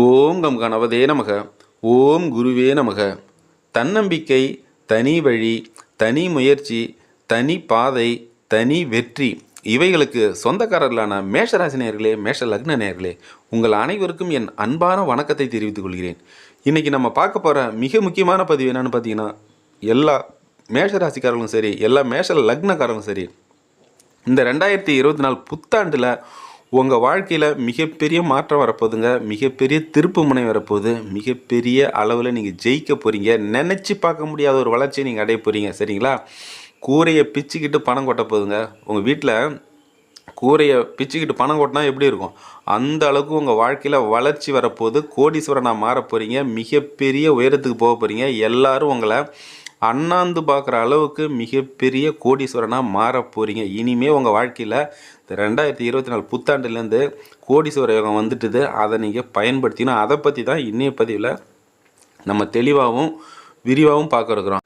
ஓம் come கணவதே நமக. ஓம் குருவே நமக. தன்னம்பிக்கை தனி வழி தனி முயற்சி தனி பாதை தனி வெற்றி இவைகளுக்கு சொந்தக்காரர்களான மேஷராசி நேயர்களே மேஷ லக்ன நேயர்களே உங்கள் அனைவருக்கும் என் அன்பான வணக்கத்தை தெரிவித்துக் கொள்கிறேன். இன்றைக்கி நம்ம பார்க்க போகிற மிக முக்கியமான பதிவு என்னென்னு பார்த்தீங்கன்னா எல்லா மேஷராசிக்காரர்களும் சரி எல்லா மேஷ லக்னக்காரங்களும் சரி இந்த ரெண்டாயிரத்தி இருபத்தி நாலு புத்தாண்டில் உங்கள் வாழ்க்கையில் மிகப்பெரிய மாற்றம் வரப்போகுதுங்க. மிகப்பெரிய திருப்பு முனை வரப்போகுது. மிகப்பெரிய அளவில் நீங்கள் ஜெயிக்க போகிறீங்க நினச்சி பார்க்க முடியாத ஒரு வளர்ச்சியை நீங்கள் அடைய போகிறீங்க சரிங்களா? கூரையை பிச்சுக்கிட்டு பணம் கொட்ட போகுதுங்க. உங்கள் வீட்டில் கூரையை பிச்சுக்கிட்டு பணம் கொட்டினா எப்படி இருக்கும்? அந்த அளவுக்கு உங்கள் வாழ்க்கையில் வளர்ச்சி வரப்போகுது. கோடீஸ்வரனாக மாற போகிறீங்க மிகப்பெரிய உயரத்துக்கு போக போகிறீங்க எல்லாரும் உங்களை அண்ணாந்து பார்க்குற அளவுக்கு மிகப்பெரிய கோடீஸ்வரனாக மாற போகிறீங்க இனிமேல் உங்கள் வாழ்க்கையில் இந்த ரெண்டாயிரத்தி இருபத்தி நாலு புத்தாண்டுலேருந்து கோடீஸ்வர யோகம் வந்துட்டுது. அதை நீங்கள் பயன்படுத்தினா அதை பற்றி தான் இன்னைய பதிவில் நம்ம தெளிவாகவும் விரிவாகவும் பார்க்க இருக்கிறோம்.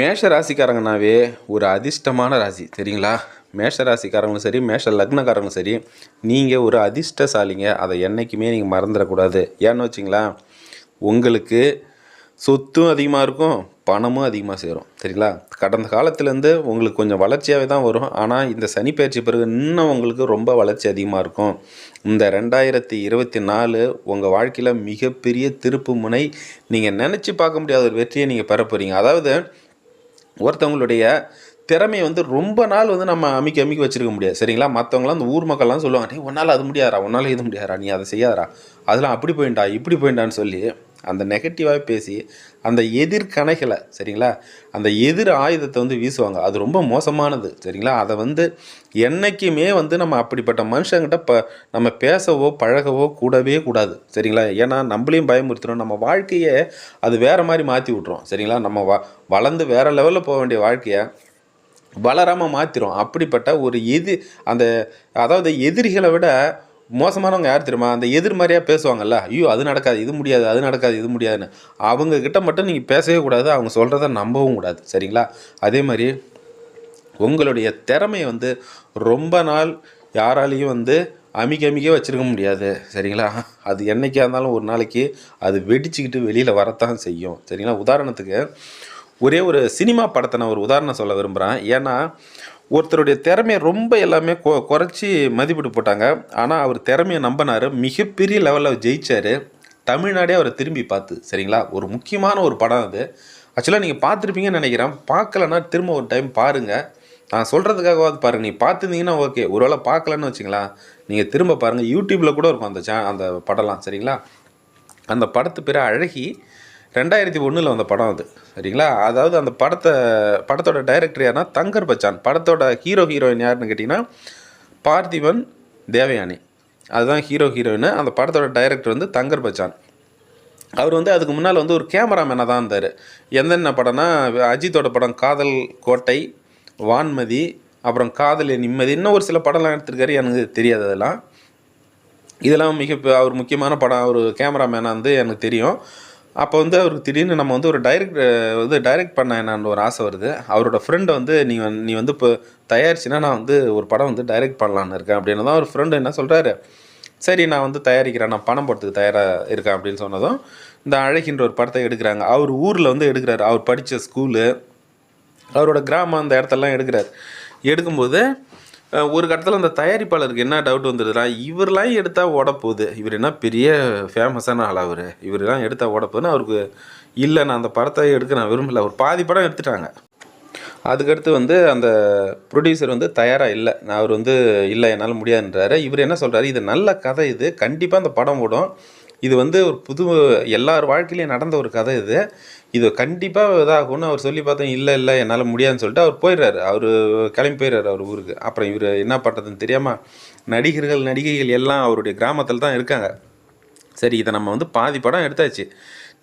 மேஷ ராசிக்காரங்கனாவே ஒரு அதிர்ஷ்டமான ராசி சரிங்களா? மேஷ ராசிக்காரங்களும் சரி மேஷ லக்னக்காரங்களும் சரி நீங்கள் ஒரு அதிர்ஷ்டசாலிங்க. அதை என்றைக்குமே நீங்கள் மறந்துடக்கூடாது. ஏன்னு வச்சிங்களா உங்களுக்கு சொத்தும் அதிகமாக இருக்கும் பணமும் அதிகமாக சேரும். சரிங்களா? கடந்த காலத்துலேருந்து உங்களுக்கு கொஞ்சம் வளர்ச்சியாகவே தான் வரும். ஆனால் இந்த சனி பயிற்சி பிறகு இன்னும் உங்களுக்கு ரொம்ப வளர்ச்சி அதிகமாக இருக்கும். இந்த ரெண்டாயிரத்தி இருபத்தி நாலு உங்கள் வாழ்க்கையில் மிகப்பெரிய திருப்பு முனை. நீங்கள் நினச்சி பார்க்க முடியாத ஒரு வெற்றியை நீங்கள் பெற போகிறீங்க அதாவது ஒருத்தவங்களுடைய திறமையை வந்து ரொம்ப நாள் வந்து நம்ம அமைக்க அமைக்க வச்சிருக்க முடியாது. சரிங்களா? மற்றவங்களாம் அந்த ஊர் மக்கள்லாம் சொல்லுவாங்க நீ உன்னால் அது முடியாதா உன்னால் இது முடியாதா நீ அதை செய்யாதரா அதெல்லாம் அப்படி போயிண்டா இப்படி போயிண்டான்னு சொல்லி அந்த நெகட்டிவாக பேசி அந்த எதிர்கணைகளை சரிங்களா? அந்த எதிர் ஆயுதத்தை வந்து வீசுவாங்க. அது ரொம்ப மோசமானது சரிங்களா? அதை வந்து என்றைக்குமே வந்து நம்ம அப்படிப்பட்ட மனுஷங்கிட்ட ப நம்ம பேசவோ பழகவோ கூடவே கூடாது சரிங்களா? ஏன்னா நம்மளையும் பயமுறுத்துறோம் நம்ம வாழ்க்கையை அது வேறு மாதிரி மாற்றி விட்ருவோம் சரிங்களா? நம்ம வ வளர்ந்து வேறு லெவலில் போக வேண்டிய வாழ்க்கையை வளராமல் மாற்றிடும் அப்படிப்பட்ட ஒரு எது அந்த அதாவது எதிரிகளை விட மோசமானவங்க யார் தெரியுமா? அந்த எதிர் மாதிரியாக பேசுவாங்கல்ல. ஐயோ அது நடக்காது இது முடியாது அது நடக்காது இது முடியாதுன்னு. அவங்கக்கிட்ட மட்டும் நீங்கள் பேசவே கூடாது. அவங்க சொல்கிறத நம்பவும் கூடாது. சரிங்களா? அதே மாதிரி உங்களுடைய திறமையை வந்து ரொம்ப நாள் யாராலையும் வந்து அமிக்க அமிக்க வச்சுருக்க முடியாது. சரிங்களா? அது என்றைக்காக இருந்தாலும் ஒரு நாளைக்கு அது வெடிச்சுக்கிட்டு வெளியில் வரத்தான் செய்யும். சரிங்களா? உதாரணத்துக்கு ஒரே ஒரு சினிமா படத்தை நான் ஒரு உதாரணம் சொல்ல விரும்புகிறேன் ஏன்னா ஒருத்தருடைய திறமையை ரொம்ப எல்லாமே கொ குறைச்சி மதிப்பிட்டு போட்டாங்க. ஆனால் அவர் திறமையை நம்பினார். மிகப்பெரிய லெவலில் ஜெயிச்சார். தமிழ்நாடே அவரை திரும்பி பார்த்து சரிங்களா? ஒரு முக்கியமான ஒரு படம் அது. ஆக்சுவலாக நீங்கள் பார்த்துருப்பீங்கன்னு நினைக்கிறேன். பார்க்கலன்னா திரும்ப ஒரு டைம் பாருங்கள் நான் சொல்கிறதுக்காகவாது பாருங்கள் நீங்கள் பார்த்துருந்தீங்கன்னா ஓகே ஒரு வேளை பார்க்கலன்னு வச்சிங்களா நீங்கள் திரும்ப பாருங்கள் யூடியூப்பில் கூட இருக்கும் அந்த சே அந்த படம்லாம் சரிங்களா? அந்த படத்து பேர் அழகி ரெண்டாயிரத்தி ஒன்றில் வந்த படம் அது சரிங்களா? அதாவது அந்த படத்தை படத்தோட டைரக்டர் யாருன்னா தங்கர் பச்சான். படத்தோட ஹீரோ ஹீரோயின் யாருன்னு கேட்டிங்கன்னா பார்த்திபன் தேவயானி. அதுதான் ஹீரோ ஹீரோயின் அந்த படத்தோட டைரக்டர் வந்து தங்கர் பச்சான். அவர் வந்து அதுக்கு முன்னால் வந்து ஒரு கேமராமேனாக தான் இருந்தார். எந்தென்ன படம்னா அஜித்தோட படம் காதல் கோட்டை வான்மதி அப்புறம் காதல் நிம்மதி இன்னும் ஒரு சில படம்லாம் எடுத்திருக்காரு. எனக்கு தெரியாது அதெல்லாம். இதெல்லாம் மிக அவர் முக்கியமான படம். அவர் கேமராமேனாக வந்து எனக்கு தெரியும். அப்போ வந்து அவருக்கு திடீர்னு நம்ம வந்து ஒரு டைரக்ட் வந்து டைரக்ட் பண்ண என்னன்னு ஒரு ஆசை வருது. அவரோட ஃப்ரெண்டை வந்து நீ நீ வந்து இப்போ தயாரிச்சுன்னா நான் வந்து ஒரு படம் வந்து டைரக்ட் பண்ணலான்னு இருக்கேன். அப்படின்னு தான் ஒரு ஃப்ரெண்டு என்ன சொல்கிறாரு சரி நான் வந்து தயாரிக்கிறேன். நான் பணம் போடுறதுக்கு தயாராக இருக்கேன். அப்படின்னு சொன்னதும் இந்த அழகின்ற ஒரு படத்தை எடுக்கிறாங்க. அவர் ஊரில் வந்து எடுக்கிறாரு. அவர் படித்த ஸ்கூலு அவரோட கிராமம் அந்த இடத்தெல்லாம் எடுக்கிறார். எடுக்கும்போது ஒரு கட்டத்தில் அந்த தயாரிப்பாளருக்கு என்ன டவுட் வந்துடுதுன்னா இவரெலாம் எடுத்தால் ஓடப்போகுது இவர் என்ன பெரிய ஃபேமஸான ஆள் அவர்? இவரெல்லாம் எடுத்தால் ஓடப்போகுதுன்னு அவருக்கு இல்லை நான் அந்த படத்தை எடுக்க நான் விரும்பலை. ஒரு பாதி படம் எடுத்துட்டாங்க. அதுக்கடுத்து வந்து அந்த ப்ரொடியூசர் வந்து தயாராக இல்லை. நான் அவர் வந்து இல்லை என்னால் முடியாதுன்றாரு. இவர் என்ன சொல்கிறாரு இது நல்ல கதை இது. கண்டிப்பாக அந்த படம் ஓடும். இது வந்து ஒரு புது எல்லார் வாழ்க்கையிலையும் நடந்த ஒரு கதை இது. இது கண்டிப்பாக இதாகும்னு அவர் சொல்லி பார்த்தோம் இல்லை இல்லை என்னால் முடியாதுன்னு சொல்லிட்டு அவர் போயிடுறாரு. அவர் கிளம்பி போயிடுறாரு அவர் ஊருக்கு. அப்புறம் இவர் என்ன பண்ணுறதுன்னு தெரியாமல் நடிகர்கள் நடிகைகள் எல்லாம் அவருடைய கிராமத்தில் தான் இருக்காங்க. சரி இதை நம்ம வந்து பாதி படம் எடுத்தாச்சு.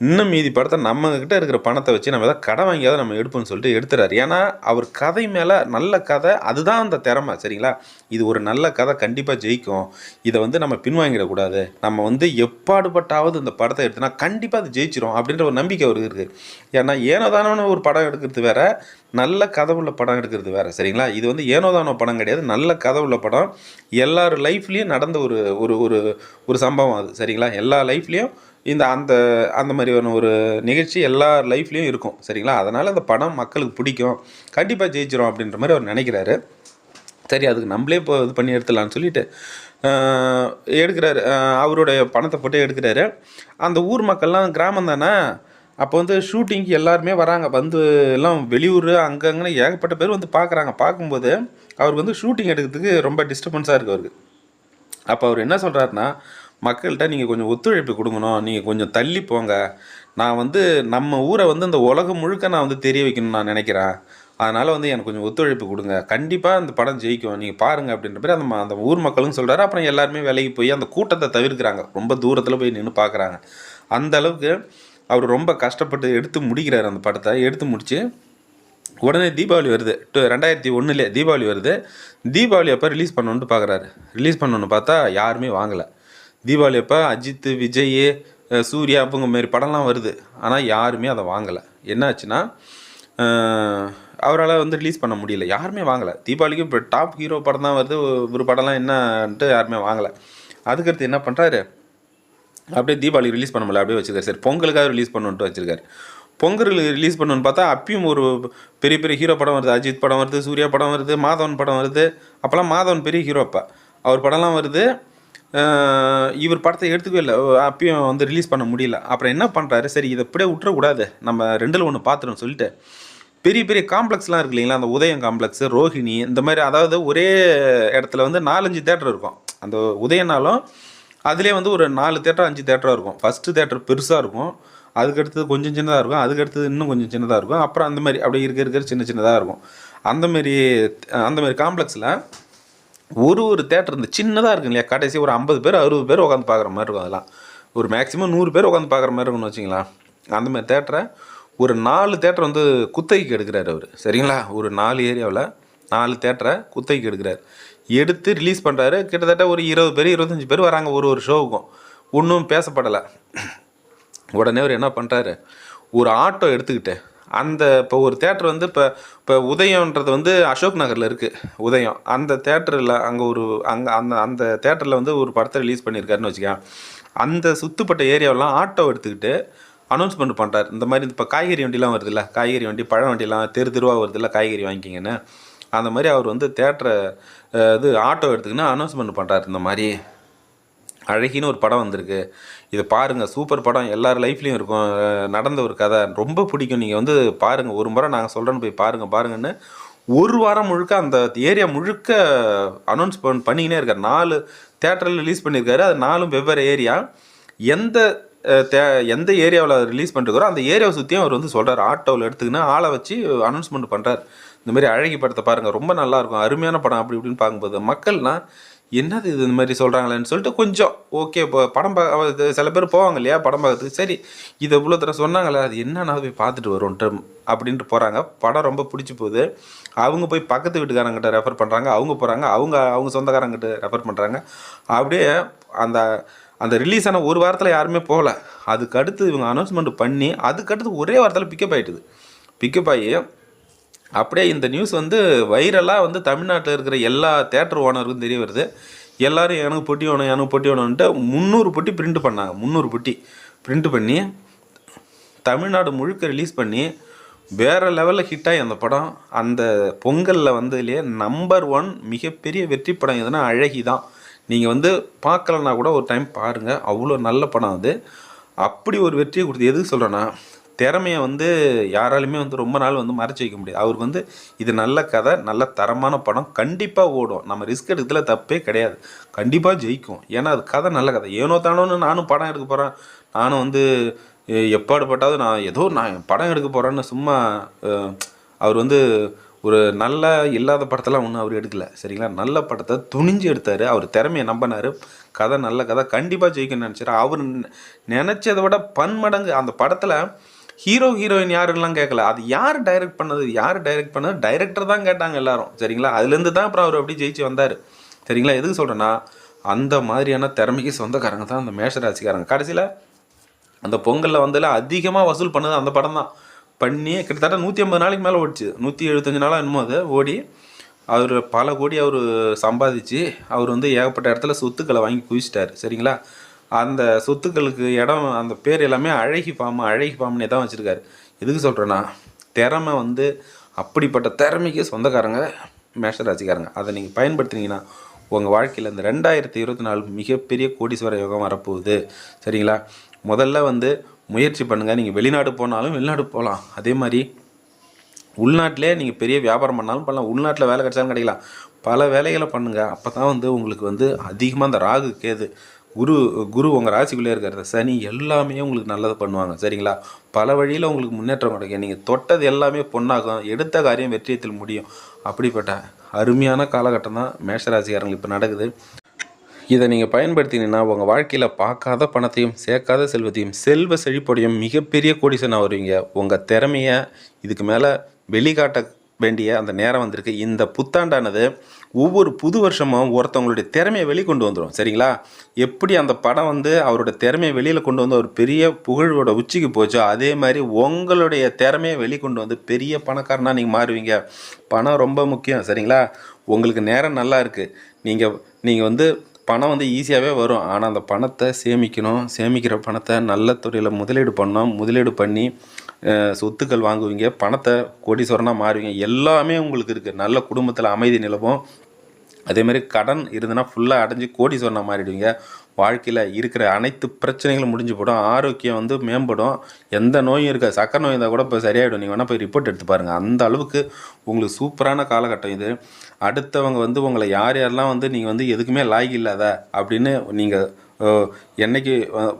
இன்னும் மீதி படத்தை நம்மக்கிட்ட இருக்கிற பணத்தை வச்சு நம்ம ஏதாவது கடன் வாங்கியாவது நம்ம எடுப்போம்னு சொல்லிட்டு எடுத்துறாரு. ஏன்னா அவர் கதை மேலே நல்ல கதை அதுதான் அந்த திறமை சரிங்களா? இது ஒரு நல்ல கதை கண்டிப்பாக ஜெயிக்கும். இதை வந்து நம்ம பின்வாங்கிடக்கூடாது. நம்ம வந்து எப்பாடுபட்டாவது இந்த படத்தை எடுத்தோன்னா கண்டிப்பாக அது ஜெயிச்சிரும் அப்படின்ற ஒரு நம்பிக்கை அவருக்கு இருக்குது ஏன்னா ஏனோதானோன்னு ஒரு படம் எடுக்கிறது வேற நல்ல கதை உள்ள படம் எடுக்கிறது வேற சரிங்களா? இது வந்து ஏனோதானோ படம் கிடையாது நல்ல கதை உள்ள படம். எல்லார் லைஃப்லேயும் நடந்த ஒரு ஒரு ஒரு ஒரு சம்பவம் அது சரிங்களா? எல்லா லைஃப்லேயும் இந்த அந்த அந்த மாதிரியான ஒரு நிகழ்ச்சி எல்லா லைஃப்லேயும் இருக்கும் சரிங்களா? அதனால் அந்த படம் மக்களுக்கு பிடிக்கும். கண்டிப்பாக ஜெயிச்சிரும் அப்படின்ற மாதிரி அவர் நினைக்கிறாரு. சரி அதுக்கு நம்மளே இப்போ இது பண்ணி எடுத்துடலான்னு சொல்லிட்டு எடுக்கிறாரு. அவருடைய பணத்தை போட்டு எடுக்கிறாரு. அந்த ஊர் மக்கள்லாம் கிராமம் தானே? அப்போ வந்து ஷூட்டிங்க்கு எல்லாருமே வராங்க. வந்து எல்லாம் வெளியூர் அங்கங்கன்னு ஏகப்பட்ட பேர் வந்து பார்க்குறாங்க பார்க்கும்போது அவருக்கு வந்து ஷூட்டிங் எடுக்கிறதுக்கு ரொம்ப டிஸ்டர்பன்ஸாக இருக்குது அவருக்கு. அப்போ அவர் என்ன சொல்கிறாருன்னா மக்கள்கிட்ட நீங்கள் கொஞ்சம் ஒத்துழைப்பு கொடுக்கணும் நீங்கள் கொஞ்சம் தள்ளி போங்க. நான் வந்து நம்ம ஊரை வந்து இந்த உலகம் முழுக்க நான் வந்து தெரிய வைக்கணும்னு நான் நினைக்கிறேன். அதனால் வந்து எனக்கு கொஞ்சம் ஒத்துழைப்பு கொடுங்க. கண்டிப்பாக அந்த படம் ஜெயிக்கும். நீங்கள் பாருங்கள் அப்படின்ற மாதிரி அந்த அந்த ஊர் மக்களும் சொல்கிறாரு அப்புறம் எல்லாருமே வேலைக்கு போய் அந்த கூட்டத்தை தவிர்க்கிறாங்க. ரொம்ப தூரத்தில் போய் நின்று பார்க்குறாங்க அந்த அளவுக்கு அவர் ரொம்ப கஷ்டப்பட்டு எடுத்து முடிக்கிறார் அந்த படத்தை. எடுத்து முடித்து உடனே தீபாவளி வருது. டூ ரெண்டாயிரத்தி ஒன்றுலே தீபாவளி வருது. தீபாவளி அப்போ ரிலீஸ் பண்ணணுன்ட்டு பார்க்குறாரு ரிலீஸ் பண்ணணுன்னு பார்த்தா யாருமே வாங்கலை. தீபாவளி அப்போ அஜித் விஜய் சூர்யா அவங்க மாரி படம்லாம் வருது. ஆனால் யாருமே அதை வாங்கலை. என்னாச்சுன்னா அவரால் வந்து ரிலீஸ் பண்ண முடியல. யாருமே வாங்கலை. தீபாவளிக்கு இப்போ டாப் ஹீரோ படம் தான் வருது. ஒரு படம்லாம் என்னன்ட்டு யாருமே வாங்கலை. அதுக்கடுத்து என்ன பண்ணுறாரு அப்படியே தீபாவளி ரிலீஸ் பண்ண முடியல. அப்படியே வச்சுருக்காரு. சரி பொங்கலுக்காக ரிலீஸ் பண்ணுன்ட்டு வச்சுருக்காரு. பொங்கல் ரிலீஸ் பண்ணணும்னு பார்த்தா அப்பயும் ஒரு பெரிய பெரிய ஹீரோ படம் வருது. அஜித் படம் வருது சூர்யா படம் வருது மாதவன் படம் வருது. அப்போல்லாம் மாதவன் பெரிய ஹீரோ அப்போ. அவர் படம்லாம் வருது. இவர் படத்தை எடுத்துக்கவே இல்லை. அப்பயும் வந்து ரிலீஸ் பண்ண முடியல. அப்புறம் என்ன பண்ணுறாரு சரி இதை இப்படியே விட்டுறக்கூடாது. நம்ம ரெண்டில் ஒன்று பார்த்துருன்னு சொல்லிட்டு. பெரிய பெரிய காம்ப்ளெக்ஸ்லாம் இருக்கு இல்லைங்களா? அந்த உதயம் காம்ப்ளெக்ஸ் ரோஹிணி இந்த மாதிரி அதாவது ஒரே இடத்துல வந்து நாலஞ்சு தேட்டர் இருக்கும். அந்த உதயனாலும் அதுலேயே வந்து ஒரு நாலு தேட்டர் அஞ்சு தேட்டராக இருக்கும். ஃபஸ்ட்டு தேட்டர் பெருசாக இருக்கும். அதுக்கடுத்தது கொஞ்சம் சின்னதாக இருக்கும். அதுக்கடுத்தது இன்னும் கொஞ்சம் சின்னதாக இருக்கும். அப்புறம் அந்த மாதிரி அப்படியே இருக்க இருக்க சின்ன சின்னதாக இருக்கும். அந்தமாரி அந்தமாரி காம்ப்ளெக்ஸில் ஒரு ஒரு தேட்டர் இந்த சின்னதாக இருக்கு இல்லையா? கடைசி ஒரு ஐம்பது பேர் அறுபது பேர் உட்காந்து பார்க்குற மாதிரி இருக்கும் அதெல்லாம். ஒரு மேக்ஸிமம் நூறு பேர் உட்காந்து பார்க்குற மாதிரி இருக்கும்னு வச்சிங்களா அந்த மாதிரி தேட்டரை ஒரு நாலு தேட்டர் வந்து குத்தகைக்கு எடுக்கிறாரு அவர். சரிங்களா? ஒரு நாலு ஏரியாவில் நாலு தேட்டரை குத்தகைக்கு எடுக்கிறார். எடுத்து ரிலீஸ் பண்ணுறாரு கிட்டத்தட்ட ஒரு இருபது பேர் இருபத்தஞ்சி பேர் வராங்க ஒரு ஒரு ஷோவுக்கும் ஒன்றும் பேசப்படலை. உடனே அவர் என்ன பண்ணுறாரு ஒரு ஆட்டோ எடுத்துக்கிட்டு அந்த இப்போ ஒரு தேட்டர் வந்து இப்போ இப்போ உதயம்ன்றது வந்து அசோக் நகரில் இருக்குது உதயம். அந்த தேட்டரில் அங்கே ஒரு அங்கே அந்த அந்த தேட்டரில் வந்து ஒரு படத்தை ரிலீஸ் பண்ணியிருக்காருன்னு வச்சுக்கேன் அந்த சுற்றுப்பட்ட ஏரியாவெல்லாம் ஆட்டோ எடுத்துக்கிட்டு அனௌன்ஸ்மெண்ட் பண்ணுறாரு இந்த மாதிரி இப்போ காய்கறி வண்டிலாம் வருதுல்ல காய்கறி வண்டி பழ வண்டிலாம் தெரு தெருவாக வருதுல்ல காய்கறி வாங்கிக்கிங்கன்னு. அந்த மாதிரி அவர் வந்து தேட்டரை இது ஆட்டோ எடுத்துக்கின்னு அனௌன்ஸ்மெண்ட் பண்ணுறாரு இந்த மாதிரி அழகின்னு ஒரு படம் வந்திருக்கு. இதை பாருங்கள் சூப்பர் படம். எல்லார் லைஃப்லேயும் இருக்கும். நடந்த ஒரு கதை. ரொம்ப பிடிக்கும். நீங்கள் வந்து பாருங்கள் ஒரு முறை நாங்கள் சொல்கிறேன்னு போய் பாருங்கள் பாருங்கன்னு. ஒரு வாரம் முழுக்க அந்த ஏரியா முழுக்க அனௌன்ஸ் பண் பண்ணிக்கினே இருக்கார். நாலு தேட்டரில் ரிலீஸ் பண்ணியிருக்காரு அது நாலும் வெவ்வேறு ஏரியா. எந்த தே எந்த ஏரியாவில் ரிலீஸ் பண்ணிருக்காரோ அந்த ஏரியாவை சுற்றியும் அவர் வந்து சொல்கிறார் ஆட்டோவில் எடுத்துக்கின்னு ஆளை வச்சு அனௌன்ஸ்மெண்ட் பண்ணுறார் இந்தமாதிரி அழகி படத்தை பாருங்கள் ரொம்ப நல்லாயிருக்கும் அருமையான படம். அப்படி இப்படின்னு பார்க்கும்போது மக்கள்னா என்னது இது இந்த மாதிரி சொல்கிறாங்களேன்னு சொல்லிட்டு கொஞ்சம் ஓகே இப்போ படம் பா இது சில பேர் போவாங்க இல்லையா படம் பார்க்கறதுக்கு? சரி இதை இவ்வளோ தடவை சொன்னாங்களே அது என்னன்னா போய் பார்த்துட்டு வரோன்ட்டு அப்படின்ட்டு போகிறாங்க படம் ரொம்ப பிடிச்சி போகுது. அவங்க போய் பக்கத்து வீட்டுக்காரங்கிட்ட ரெஃபர் பண்ணுறாங்க அவங்க போகிறாங்க அவங்க அவங்க சொந்தக்காரங்கிட்ட ரெஃபர் பண்ணுறாங்க அப்படியே அந்த அந்த ரிலீஸ் ஆன ஒரு வாரத்தில் யாருமே போகல. அதுக்கு அடுத்து இவங்க அனௌன்ஸ்மெண்ட் பண்ணி அதுக்கடுத்து ஒரே வாரத்தில் பிக்கப் ஆகிட்டுது பிக்கப் ஆகி அப்படியே இந்த நியூஸ் வந்து வைரலாக வந்து தமிழ்நாட்டில் இருக்கிற எல்லா தேட்டர் ஓனருக்கும் தெரிய வருது. எல்லோரும் எனக்கு பொட்டி வேணும் எனக்கு பொட்டி வேணும்ன்ட்டு முந்நூறு பொட்டி பிரிண்ட் பண்ணாங்க. முந்நூறு பொட்டி பிரிண்ட் பண்ணி தமிழ்நாடு முழுக்க ரிலீஸ் பண்ணி வேறு லெவலில் ஹிட் ஆகி அந்த படம். அந்த பொங்கலில் வந்ததுலேயே நம்பர் ஒன் மிகப்பெரிய வெற்றி படம் எதுனா அழகி தான். நீங்கள் வந்து பார்க்கலன்னா கூட ஒரு டைம் பாருங்கள் அவ்வளோ நல்ல படம் அது. அப்படி ஒரு வெற்றியை கொடுத்து எதுக்கு சொல்கிறேன்னா திறமையை வந்து யாராலுமே வந்து ரொம்ப நாள் வந்து மறைச்சி வைக்க முடியாது. அவர் வந்து இது நல்ல கதை நல்ல தரமான படம் கண்டிப்பாக ஓடும். நம்ம ரிஸ்க் எடுக்கிறதுல தப்பே கிடையாது. கண்டிப்பாக ஜெயிக்கும். ஏன்னா அது கதை நல்ல கதை. ஏனோ தானோன்னு நானும் படம் எடுக்க போகிறேன் நானும் வந்து எப்பாடு எப்பாடுபட்டாவது நான் ஏதோ நான் படம் எடுக்க போகிறேன்னு சும்மா அவர் வந்து ஒரு நல்ல இல்லாத படத்தெல்லாம் ஒன்றும் அவர் எடுக்கல. சரிங்களா? நல்ல படத்தை துணிஞ்சு எடுத்தார். அவர் திறமையை நம்பினார். கதை நல்ல கதை. கண்டிப்பாக ஜெயிக்கணும்னு நினச்சார். அவர் நினச்சதை விட பன்மடங்கு அந்த படத்தில் ஹீரோ ஹீரோயின் யாருலாம் கேட்கல அது யார் டைரக்ட் பண்ணது? யார் டைரக்ட் பண்ணது? டைரக்டர் தான் கேட்டாங்க எல்லாரும். சரிங்களா? அதுலேருந்து தான் அப்புறம் அவர் அப்படி ஜெயிச்சு வந்தார். சரிங்களா? எதுக்கு சொல்கிறேன்னா அந்த மாதிரியான திறமைக்கு சொந்தக்காரங்க தான் அந்த மேஷராசிக்காரங்க. கடைசியில் அந்த பொங்கலில் வந்ததில் அதிகமாக வசூல் பண்ணது அந்த படம் தான். பண்ணி கிட்டத்தட்ட நூற்றி ஐம்பது நாளைக்கு மேலே ஓடிச்சு. நூற்றி எழுபத்தஞ்சு நாளாக என்னமோ அது. ஓடி அவர் பல கோடி அவர் சம்பாதிச்சு அவர் வந்து ஏகப்பட்ட இடத்துல சொத்துக்களை வாங்கி குவிச்சிட்டார். சரிங்களா? அந்த சொத்துக்களுக்கு இடம் அந்த பேர் எல்லாமே அழகி பாம்பு அழகி பாம்புனே தான் வச்சுருக்காரு. எதுக்கு சொல்கிறேன்னா திறமை வந்து அப்படிப்பட்ட திறமைக்கு சொந்தக்காரங்க மேஷராசிக்காரங்க. அதை நீங்கள் பயன்படுத்துனீங்கன்னா உங்கள் வாழ்க்கையில் இந்த ரெண்டாயிரத்தி இருபத்தி நாலு மிகப்பெரிய கோடீஸ்வர யோகம் வரப்போகுது. சரிங்களா? முதல்ல வந்து முயற்சி பண்ணுங்கள் நீங்கள் வெளிநாடு போனாலும் வெளிநாடு போகலாம் அதே மாதிரி உள்நாட்டிலே நீங்கள் பெரிய வியாபாரம் பண்ணாலும் பண்ணலாம். உள்நாட்டில் வேலை கிடைச்சாலும் கிடைக்கலாம். பல வேலைகளை பண்ணுங்கள் அப்போ தான் வந்து உங்களுக்கு வந்து அதிகமாக அந்த ராகு கேது குரு குரு உங்கள் ராசிக்குள்ளே இருக்கிற சனி எல்லாமே உங்களுக்கு நல்லது பண்ணுவாங்க. சரிங்களா? பல வழியில் உங்களுக்கு முன்னேற்றம் கிடைக்கும். நீங்கள் தொட்டது எல்லாமே பொண்ணாகும் எடுத்த காரியம் வெற்றியத்தில் முடியும். அப்படிப்பட்ட அருமையான காலகட்டம் தான் மேஷராசிக்காரங்களுக்கு இப்போ நடக்குது. இதை நீங்கள் பயன்படுத்தினீங்கன்னா உங்கள் வாழ்க்கையில் பார்க்காத பணத்தையும் சேர்க்காத செல்வத்தையும் செல்வ செழிப்போடையும் மிகப்பெரிய கோடிசனாக வருவீங்க. உங்கள் திறமையை இதுக்கு மேலே வெளிக்காட்ட வேண்டிய அந்த நேரம் வந்திருக்கு. இந்த புத்தாண்டானது ஒவ்வொரு புது வருஷமும் ஒருத்தவங்களுடைய திறமையை வெளிக்கொண்டு வந்துடும் சரிங்களா? எப்படி அந்த படம் வந்து அவரோட திறமையை வெளியில் கொண்டு வந்து ஒரு பெரிய புகழோட உச்சிக்கு போச்சோ அதே மாதிரி உங்களுடைய திறமையை வெளிக்கொண்டு வந்து பெரிய பணக்காரனாக நீங்கள் மாறுவீங்க. பணம் ரொம்ப முக்கியம் சரிங்களா? உங்களுக்கு நேரம் நல்லா இருக்குது நீங்கள் நீங்கள் வந்து பணம் வந்து ஈஸியாகவே வரும். ஆனால் அந்த பணத்தை சேமிக்கணும். சேமிக்கிற பணத்தை நல்ல துறையில் முதலீடு பண்ணோம் முதலீடு பண்ணி சொத்துக்கள் வாங்குவீங்க பணத்தை கோடீஸ்வரனாக மாறுவீங்க. எல்லாமே உங்களுக்கு இருக்குது நல்ல குடும்பத்தில் அமைதி நிலவும். அதேமாதிரி கடன் இருந்ததுன்னா ஃபுல்லாக அடைஞ்சு கோடீஸ்வரனாக மாறிடுவீங்க. வாழ்க்கையில் இருக்கிற அனைத்து பிரச்சனைகளும் முடிஞ்சு போடும். ஆரோக்கியம் வந்து மேம்படும். எந்த நோயும் இருக்காது. சக்கரை நோய் இருந்தால் கூட இப்போ சரியாயிடும். நீங்கள் வேணால் போய் ரிப்போர்ட் எடுத்து பாருங்கள் அந்த அளவுக்கு உங்களுக்கு சூப்பரான காலகட்டம் இது. அடுத்தவங்க வந்து உங்களை யார் யாரெல்லாம் வந்து நீங்கள் வந்து எதுக்குமே லாய்க்கு இல்லாத அப்படின்னு நீங்கள் என்னைக்கு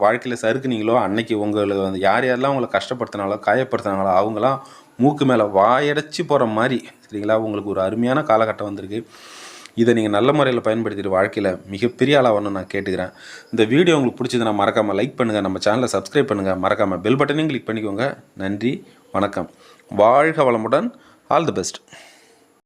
வாழ்க்கையில் சறுக்குனீங்களோ அன்னைக்கு உங்களை வந்து யார் யாரெல்லாம் உங்களை கஷ்டப்படுத்தினாங்களோ காயப்படுத்தினாங்களோ அவங்களாம் மூக்கு மேலே வாயடைச்சி போகிற மாதிரி சரிங்களா? உங்களுக்கு ஒரு அருமையான காலகட்டம் வந்திருக்கு. இதை நீங்கள் நல்ல முறையில் பயன்படுத்திட்டு வாழ்க்கையில் மிகப்பெரிய ஆளாக வரணும்னு நான் கேட்டுக்கிறேன். இந்த வீடியோ உங்களுக்கு பிடிச்சதுன்னா மறக்காமல் லைக் பண்ணுங்கள் நம்ம சேனலை சப்ஸ்கிரைப் பண்ணுங்கள் மறக்காமல் பெல் பட்டனையும் கிளிக் பண்ணிக்கோங்க. நன்றி வணக்கம். வாழ்க வளமுடன். All the best